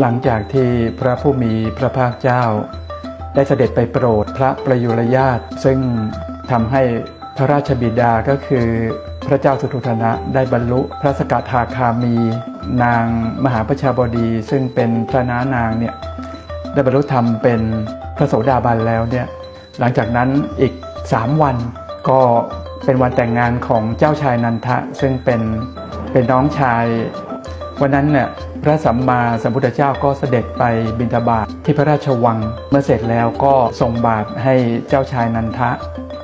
หลังจากที่พระผู้มีพระภาคเจ้า ได้เสด็จไปโปรดพระประยุรญาตซึ่งทำให้พระราชบิดาก็คือพระเจ้าสุทุธนะได้บรรลุพระสกทาคามี นางมหาประชาบดี ซึ่งเป็นพระน้านางเนี่ยได้บรรลุธรรมเป็นพระโสดาบันแล้วเนี่ยหลังจากนั้นอีก 3 วันก็เป็นวันแต่งงานของเจ้าชายนันทะ ซึ่งเป็นเป็นน้องชาย วันนั้นเนี่ย พระสัมมาสัมพุทธเจ้าก็เสด็จไปบิณฑบาตทที่พระราชวัง เมื่อเสร็จแล้วก็ส่งบาตรให้เจ้าชายนันทะ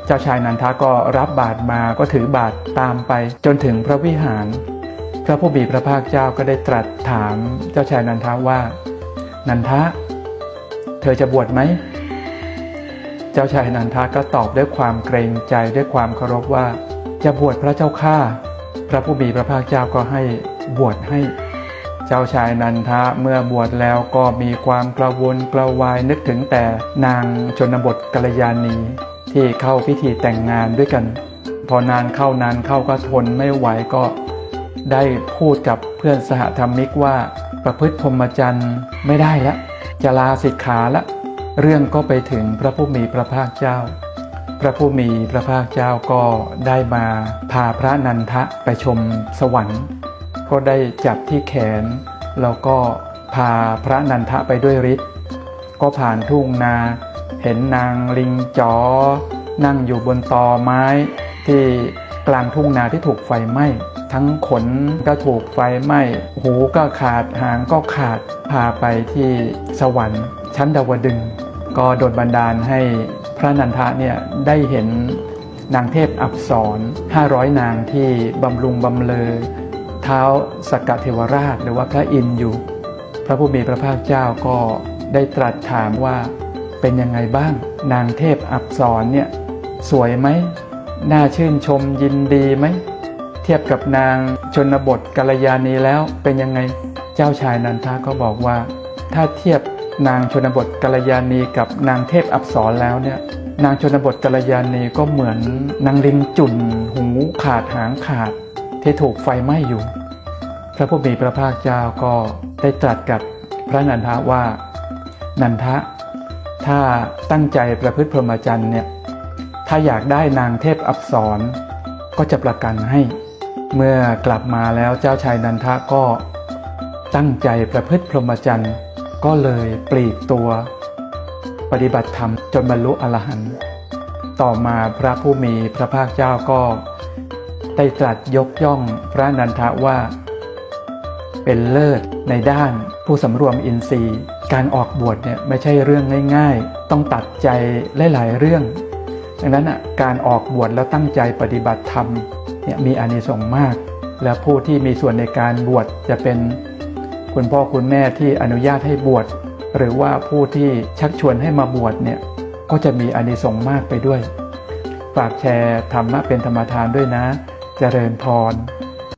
เจ้าชายนันทะก็รับบาตรมาก็ถือบาตรตามไปจนถึงพระวิหาร พระผู้มีพระภาคเจ้าก็ได้ตรัสถามเจ้าชายนันทะว่า นันทะ เธอจะบวชไหมเจ้าชายนันทะก็ตอบด้วยความเกรงใจด้วยความเคารพว่า จะบวชพระเจ้าข้าพระผู้มีพระภาคเจ้าก็ให้บวชให้ เจ้าชายนันทะเมื่อบวชแล้วก็มีความกระวนกระวายนึกถึงแต่นางชนบทกัลยาณีที่เข้าพิธีแต่งงานด้วยกัน พอนานเข้านานเข้าก็ทนไม่ไหวก็ได้พูดกับเพื่อนสหธรรมิกว่าประพฤติพรหมจรรย์ไม่ได้แล้วจะลาสิกขาละ เรื่องก็ไปถึงพระผู้มีพระภาคเจ้า พระผู้มีพระภาคเจ้าก็ได้มาพาพระนันทะไปชมสวรรค์ ก็ได้จับที่แขน แล้วก็พาพระนันทะไปด้วยฤทธิ์ก็ผ่านทุ่งนา เห็นนางลิงจ๋อนั่งอยู่บนตอไม้ ที่กลางทุ่งนาที่ถูกไฟไหม้ทั้งขนก็ถูกไฟไหม้หูก็ขาดหางก็ขาดพาไปที่สวรรค์ชั้นดาวดึง ก็โดนบันดาลให้พระนันทะเนี่ยได้เห็นนางเทพอับสร500 นางที่บำรุงบำเลอ เท้าสกกะเทวราช หรือว่าพระอินทร์อยู่ พระผู้มีพระภาคเจ้าก็ได้ตรัสถามว่าเป็นยังไงบ้าง นางเทพอับสรเนี่ยสวยไหมน่าชื่นชมยินดีไหมเทียบกับนางชนบทกัลยาณีแล้วเป็นยังไงเจ้าชายนันทาก็บอกว่า ถ้าเทียบนางชนบทกัลยาณีกับนางเทพอับสรแล้วเนี่ยนางชนบทกัลยาณีก็เหมือนนางลิงจุ่นหูขาดหางขาดที่ถูกไฟไหม้อยู่ พระผู้มีพระภาคเจ้าก็ได้ตรัสกับพระนันทะว่า นันทะ ถ้าตั้งใจประพฤติพรหมจรรย์เนี่ยถ้าอยากได้นางเทพอับสรก็จะประกันให้ เมื่อกลับมาแล้วเจ้าชายนันทะก็ตั้งใจประพฤติพรหมจรรย์ก็เลยปลีกตัว ปฏิบัติธรรมจนบรรลุอรหันต์ต่อมาพระผู้มีพระภาคเจ้าก็ ได้ตรัสยกย่องพระนันทะว่า เป็นเลิศในด้านผู้สำรวมอินทรีย์ การออกบวชเนี่ยไม่ใช่เรื่องง่ายๆ ต้องตัดใจหลายๆเรื่อง ดังนั้นอะการออกบวชแล้วตั้งใจปฏิบัติธรรมเนี่ยมีอานิสงส์มาก และผู้ที่มีส่วนในการบวชจะเป็นคุณพ่อคุณแม่ที่อนุญาตให้บวชหรือว่าผู้ที่ชักชวนให้มาบวชเนี่ยก็จะมีอานิสงส์มากไปด้วย ฝากแชร์ธรรมะเป็นธรรมทานด้วยนะ เจริญพร